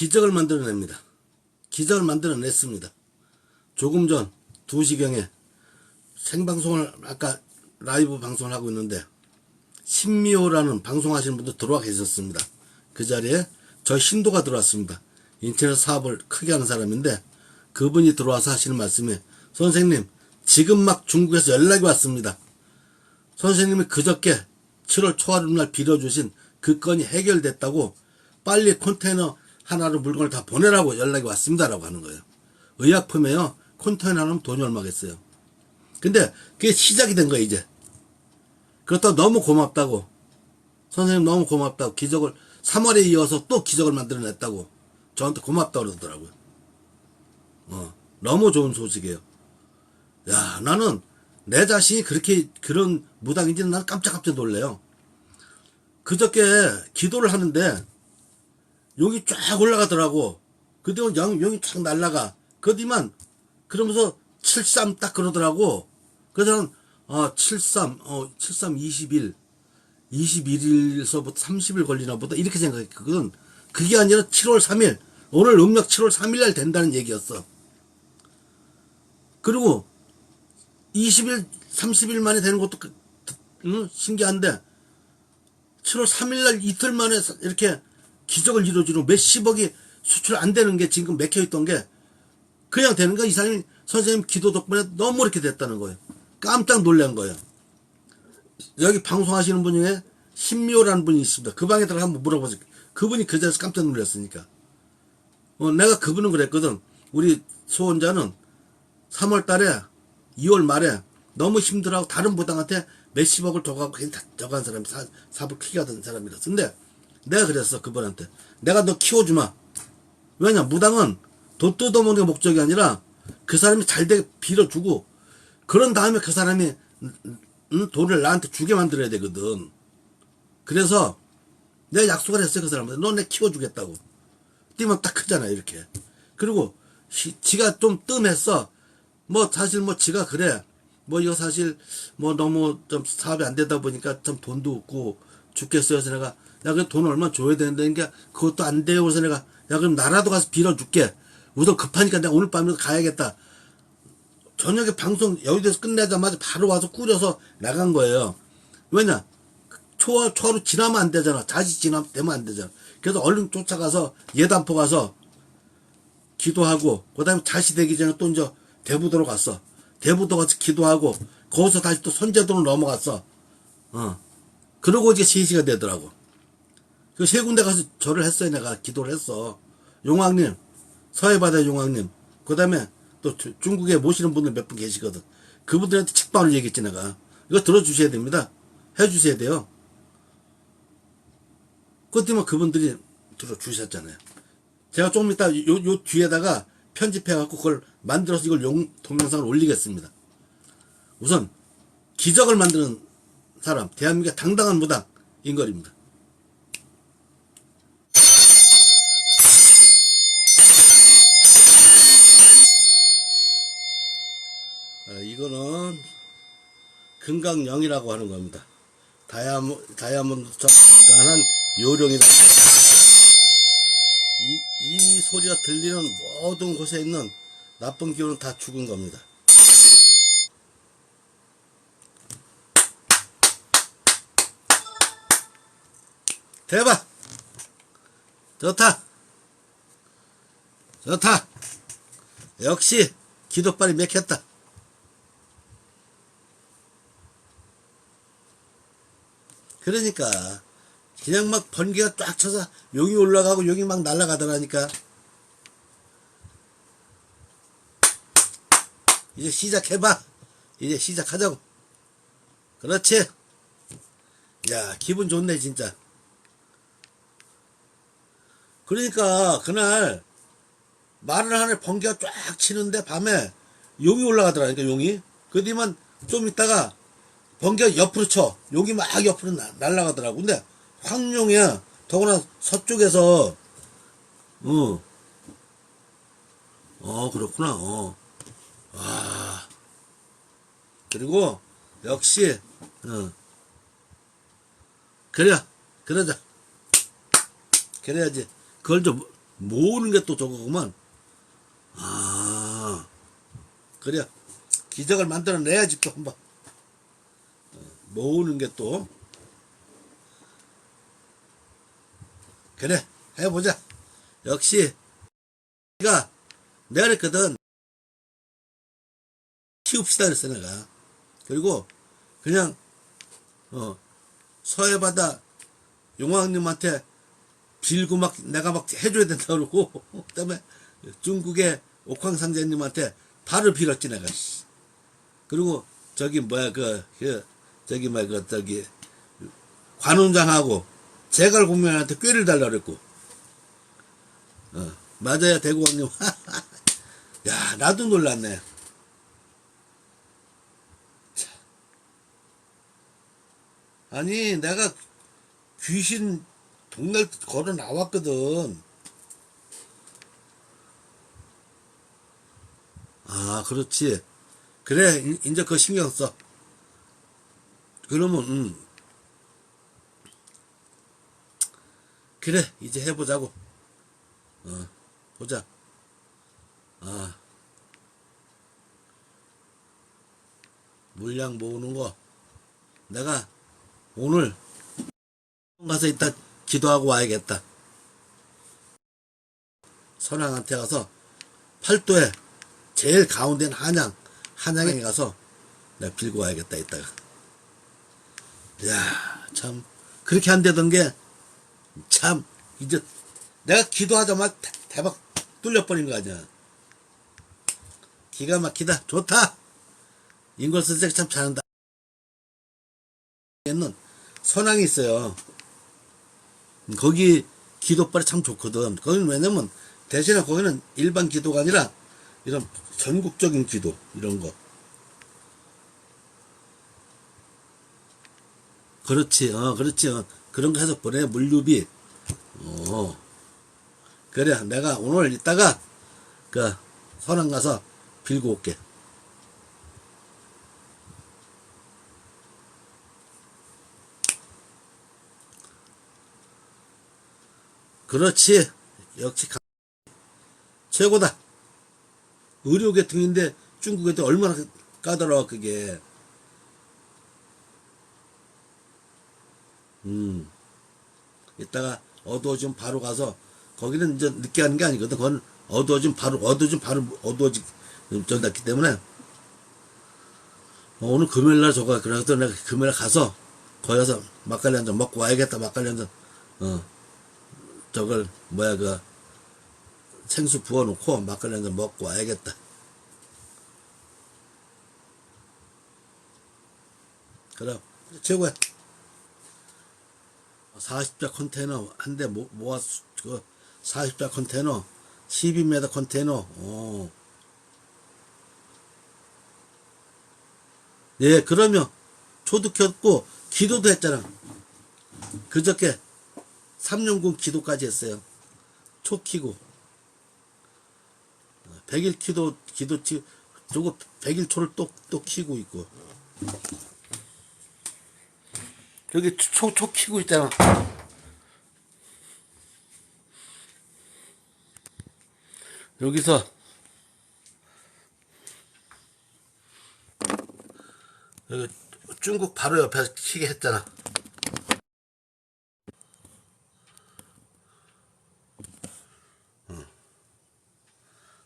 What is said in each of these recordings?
기적을 만들어냅니다. 기적을 만들어냈습니다. 조금 전 2시경에 생방송을 아까 라이브 방송을 하고 있는데 신미호라는 방송하시는 분도 들어와 계셨습니다. 그 자리에 저 신도가 들어왔습니다. 인터넷 사업을 크게 하는 사람인데 그분이 들어와서 하시는 말씀이 선생님 지금 막 중국에서 연락이 왔습니다. 선생님이 그저께 7월 초하루날 빌어주신 그 건이 해결됐다고 빨리 컨테이너 하나로 물건을 다 보내라고 연락이 왔습니다라고 하는 거예요. 의약품에요. 컨테이너 하나면 돈이 얼마겠어요. 근데 그게 시작이 된 거예요 이제. 그렇다고 너무 고맙다고 선생님 너무 고맙다고 기적을 3월에 이어서 또 기적을 만들어냈다고 저한테 고맙다고 그러더라고요. 어, 너무 좋은 소식이에요. 야, 나는 내 자신이 그렇게 그런 무당인지는 난 깜짝깜짝 놀래요. 그저께 기도를 하는데 용이 쫙 올라가더라고. 그뒤면 영, 용이 쫙 날라가. 그 뒤만 그러면서 73 딱 그러더라고. 그래서 저는 어, 73, 어, 73, 21, 21일서부터 30일 걸리나 보다 이렇게 생각했거든. 그게 아니라 7월 3일, 오늘 음력 7월 3일 날 된다는 얘기였어. 그리고 20일, 30일 만에 되는 것도 그, 응? 신기한데 7월 3일 날 이틀 만에 이렇게 기적을 이루어주는 몇십억이 수출 안 되는 게 지금 맥혀 있던 게 그냥 되는 거야. 이 사람이 선생님 기도 덕분에 너무 이렇게 됐다는 거예요. 깜짝 놀란 거예요. 여기 방송하시는 분 중에 신미호라는 분이 있습니다. 그 방에 들어가 한번 물어보세요. 그분이 그 자리에서 깜짝 놀랐으니까. 어, 내가 그분은 그랬거든. 우리 소원자는 3월 달에 2월 말에 너무 힘들어하고 다른 부당한테 몇십억을 괜히 다 저거 한 사람이 사, 사업을 크게 하던 사람이라서. 근데 내가 그랬어. 그분한테. 내가 너 키워주마. 왜냐, 무당은 돈 뜯어먹는 게 목적이 아니라 그 사람이 잘 되게 빌어주고 그런 다음에 그 사람이 음, 돈을 나한테 주게 만들어야 되거든. 그래서 내가 약속을 했어요. 그 사람한테. 너 내 키워주겠다고. 뛰면 딱 크잖아. 이렇게. 그리고 시- 지가 좀 뜸했어. 뭐 사실 뭐 지가 그래. 뭐 이거 사실 뭐 너무 좀 사업이 안 되다 보니까 좀 돈도 없고 죽겠어요. 그래서 내가 야 그 돈 얼마 줘야 되는데 그것도 안 돼요. 그래서 내가 야 그럼 나라도 가서 빌어줄게. 우선 급하니까 내가 오늘 밤에 가야겠다. 저녁에 방송 여의도에서 끝내자마자 바로 와서 꾸려서 나간 거예요. 왜냐? 초, 초하루 지나면 안 되잖아. 다시 지나면 되면 안 되잖아. 그래서 얼른 쫓아가서 예단포 가서 기도하고, 그 다음에 다시 되기 전에 또 이제 대부도로 갔어. 대부도 가서 기도하고, 거기서 다시 또 선제도로 넘어갔어. 어. 그러고 이제 3시가 되더라고. 그 세 군데 가서 절을 했어요. 내가 기도를 했어. 용왕님, 서해바다 용왕님, 그 다음에 또 주- 중국에 모시는 분들 몇 분 계시거든. 그분들한테 책방을 얘기했지 내가. 이거 들어주셔야 됩니다. 해주셔야 돼요. 그때만 그분들이 들어주셨잖아요. 제가 조금 이따 요, 요 뒤에다가 편집해갖고 그걸 만들어서 이걸 용, 동영상을 올리겠습니다. 우선, 기적을 만드는 사람, 대한민국의 당당한 무당, 인걸입니다. 이거는 금강령이라고 하는 겁니다. 다이아몬, 다이아몬드처럼 단단한 요령이다. 이, 이 소리가 들리는 모든 곳에 있는 나쁜 기운은 다 죽은 겁니다. 대박! 좋다! 좋다! 역시 기도빨이 맥혔다. 그러니까 그냥 막 번개가 쫙 쳐서 용이 올라가고 용이 막 날아가더라니까. 이제 시작해봐. 이제 시작하자고. 그렇지? 야 기분 좋네 진짜. 그러니까 그날 말을 하네 번개가 쫙 치는데 밤에 용이 올라가더라니까 용이. 그 뒤만 좀 있다가 번개가 옆으로 쳐. 여기 막 옆으로 나- 날아가더라고. 근데 황룡이야. 더구나 서쪽에서, 어. 어, 그렇구나. 어. 와. 그리고, 역시, 어. 그래. 그러자. 그래야지. 그걸 좀 모으는 게 또 저거구만. 아, 그래. 기적을 만들어내야지 또 한번. 어, 모으는 게 또. 그래, 해보자. 역시, 내가, 내가 그랬거든. 키웁시다 그랬어, 내가. 그리고, 그냥, 어, 서해바다 용왕님한테 빌고 막 내가 막 해줘야 된다 그러고 그다음에 중국의 옥황상제님한테 발을 빌었지 내가 씨. 그리고 저기 뭐야 그, 그 저기 뭐야 그 저기 관원장하고 제갈 공명한테 꾀를 달라 그랬고 어, 맞아야 대구왕님 야 나도 놀랐네 자. 아니 내가 귀신 동네 걸어 나왔거든. 아, 그렇지. 그래, 이- 이제 그거 신경 써. 그러면, 음. 그래, 이제 해보자고. 어, 보자. 아. 물량 모으는 거. 내가 오늘 가서 이따 기도하고 와야겠다. 선왕한테 가서 팔도에 제일 가운데는 한양, 한양에 가서 내가 빌고 와야겠다, 이따가. 야 참, 그렇게 안 되던 게, 참, 이제, 내가 기도하자마자 대- 대박 뚫려버린 거 아니야. 기가 막히다. 좋다. 인걸 선생 참 잘한다. 는 선왕이 있어요. 거기 기도빨이 참 좋거든. 거기는 왜냐면 대신에 거기는 일반 기도가 아니라 이런 전국적인 기도 이런 거. 그렇지, 어, 그렇지, 어. 그런 거 해서 보내 물류비. 어, 그래, 내가 오늘 이따가 그 선왕 가서 빌고 올게. 그렇지. 역시 가- 최고다. 의료계통인데 중국에도 얼마나 까다로워 그게. 음. 이따가 어두워지면 바로 가서 거기는 이제 늦게 하는 게 아니거든. 그건 어두워지면 바로 어두워지면 바로 어두워지 전났기 때문에 어, 오늘 금요일 날 저거 그래서 내가 금요일 가서 거기 가서 막걸리 한 잔 먹고 와야겠다. 막걸리 한 잔. 어. 저걸 뭐야 그 생수 부어 놓고 막걸리 한 잔 먹고 와야겠다. 그럼 최고야. 40자 컨테이너 한 대 모아 그 40자 컨테이너 12m 컨테이너. 어. 예, 그러면 초도 켰고 기도도 했잖아. 그저께 삼룡군 기도까지 했어요. 초 키고. 100일 기도, 기도, 치, 저거 100일 초를 또, 또 키고 있고. 여기 초, 초 키고 있잖아. 여기서 여기 중국 바로 옆에서 키게 했잖아.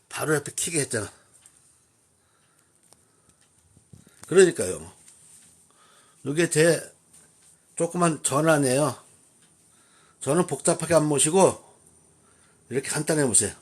바로 옆에 키게 했잖아. 그러니까요. 이게 제 조그만 전환이에요. 저는 복잡하게 안 모시고 이렇게 간단해 보세요.